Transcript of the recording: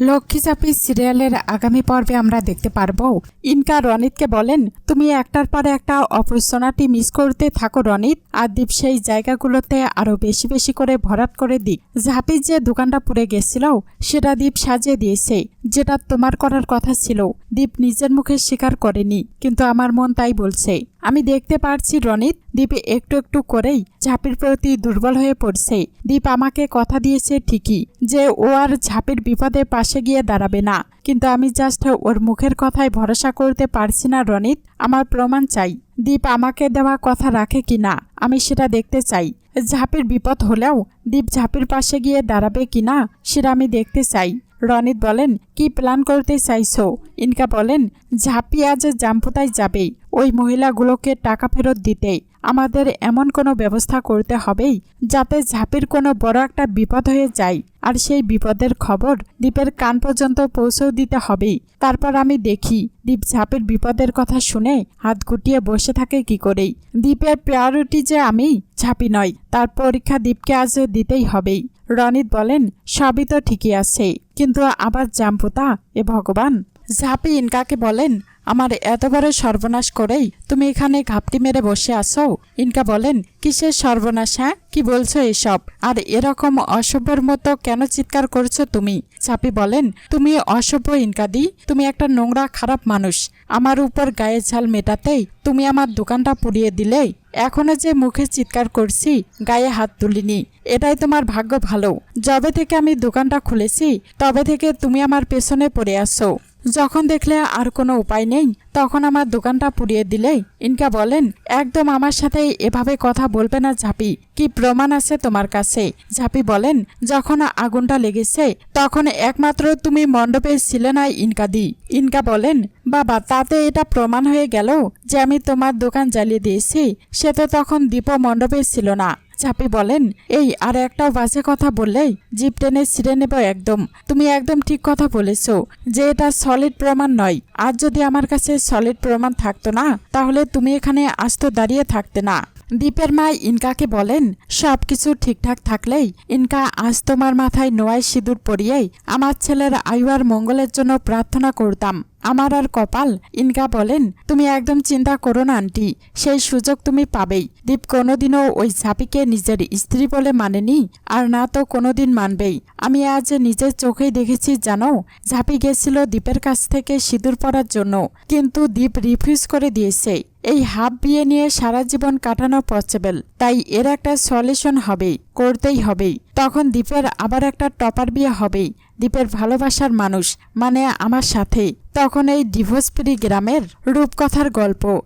লক্ষ্মী চাপি সিরিয়ালের আগামী পর্বে আমরা দেখতে পারব। ইনকা রনিতকে বলেন, তুমি একটার পরে একটা অপরচুনিটি মিস করতে থাকো রনিত, আর দীপ সেই জায়গাগুলোতে আরও বেশি বেশি করে ভরাট করে দিক। ঝাঁপির যে দোকানটা পুড়ে গেছিল, সেটা দীপ সাজিয়ে দিয়েছে, যেটা তোমার করার কথা ছিল। দীপ নিজের মুখে স্বীকার করেনি, কিন্তু আমার মন তাই বলছে। আমি দেখতে পারছি রনিত, দীপ একটু একটু করেই ঝাঁপির প্রতি দুর্বল হয়ে পড়ছে। দীপ আমাকে কথা দিয়েছে ঠিকই যে ও আর ঝাঁপির বিপদে পাশে গিয়ে দাঁড়াবে না। কিন্তু আমি জাস্ট ওর মুখের কথায় ভরসা করতে পারছি না রনিত, আমার প্রমাণ চাই। দীপ আমাকে দেওয়া কথা রাখে কি না? আমি সেটা দেখতে চাই। ঝাঁপির বিপদ হলেও দীপ ঝাঁপির পাশে গিয়ে দাঁড়াবে কি না, সেটা আমি দেখতে চাই। রনিত বলেন, কি প্ল্যান করতে চাইছো? ইনকা বলেন, ঝাঁপি আজ জাম্পুতায় যাবে ওই মহিলাগুলোকে টাকা ফেরত দিতে আমাদের এমন কোনো ব্যবস্থা করতে হবেই, যাতে ঝাঁপির কোনো বড় একটা বিপদ হয়ে যায়। আর সেই বিপদের খবর দ্বীপের কান পর্যন্ত পৌঁছেও দিতে হবেই। তারপর আমি দেখি দ্বীপ ঝাঁপের বিপদের কথা শুনে হাত গুটিয়ে বসে থাকে কি করেই। দ্বীপের প্রায়োরিটি যে আমি, ঝাঁপি নয়। তার পরীক্ষা দ্বীপকে আজ দিতেই হবেই। রনিত বলেন, সবই তো ঠিকই আছে। কিন্তু আবার জাম্পুতা এ ভগবান। ঝাঁপি ইনকাকে বলেন আমার এত সর্বনাশ করেই তুমি এখানে ঘাপটি মেরে বসে আসো ইনকা বলেন, কিসের সর্বনাশ হ্যাঁ? কি বলছো এসব? আর এরকম অসভ্যর মতো কেন চিৎকার করছ তুমি? চাপি বলেন, তুমি অসভ্য ইনকাদি তুমি একটা নোংরা খারাপ মানুষ। আমার উপর গায়ে ঝাল মেটাতেই তুমি আমার দোকানটা পুড়িয়ে দিলে। এখনও যে মুখে চিৎকার করছি, গায়ে হাত তুলিনি। এটাই তোমার ভাগ্য ভালো। যবে থেকে আমি দোকানটা খুলেছি, তবে থেকে তুমি আমার পেছনে পড়ে আসো যখন দেখলে আর কোনো উপায় নেই, তখন আমার দোকানটা পুড়িয়ে দিলে। ইনকা বলেন, একদম আমার সাথে এভাবে কথা বলবে না ঝাঁপি। কি প্রমাণ আছে তোমার কাছে? ঝাঁপি বলেন, যখন আগুনটা লেগেছে, তখন একমাত্র তুমি মণ্ডপে ছিলে না ইনকা দি। ইনকা বলেন, বাবা, তাতে এটা প্রমাণ হয়ে গেল যে আমি তোমার দোকান জ্বালিয়ে দিয়েছি। সে তো তখন দীপ মণ্ডপে ছিল না। ঝাঁপি বলেন, এই, আর একটাও বাজে কথা বললেই জিপ টেনে ছিঁড়ে নেব একদম। তুমি একদম ঠিক কথা বলেছ যে এটা সলিড প্রমাণ নয়। আর যদি আমার কাছে সলিড প্রমাণ থাকতো না, তাহলে তুমি এখানে আসতো দাঁড়িয়ে থাকতে না। দীপের মা ইনকাকে বলেন সব কিছু ঠিকঠাক থাকলেই ইনকা আজ তোমার মাথায় নোয়াই সিঁদুর পরিয়েই আমার ছেলের আর মঙ্গলের জন্য প্রার্থনা করতাম। আমার আর কপাল, ইনকা বলেন, তুমি একদম চিন্তা করো না, আন্টি। সেই সুযোগ তুমি পাবেই। দীপ কোনোদিনও ওই ঝাঁপিকে নিজের স্ত্রী বলে মানেনি আর না তো কোনোদিন মানবেই। আমি আজ নিজের চোখেই দেখেছি, জানো, ঝাঁপি গেছিল দীপের কাছ থেকে সিঁদুর পরার জন্য। কিন্তু দীপ রিফিউজ করে দিয়েছে। এই হাফ বিয়ে নিয়ে সারা জীবন কাটানো পসিবল তাই এর একটা সলিউশন হবেই, করতেই হবেই। তখন দ্বীপের আবার একটা টপার বিয়ে হবেই দ্বীপের ভালোবাসার মানুষ মানে আমার সাথে তখন এই ডিভোর্স গ্রামের রূপকথার গল্প।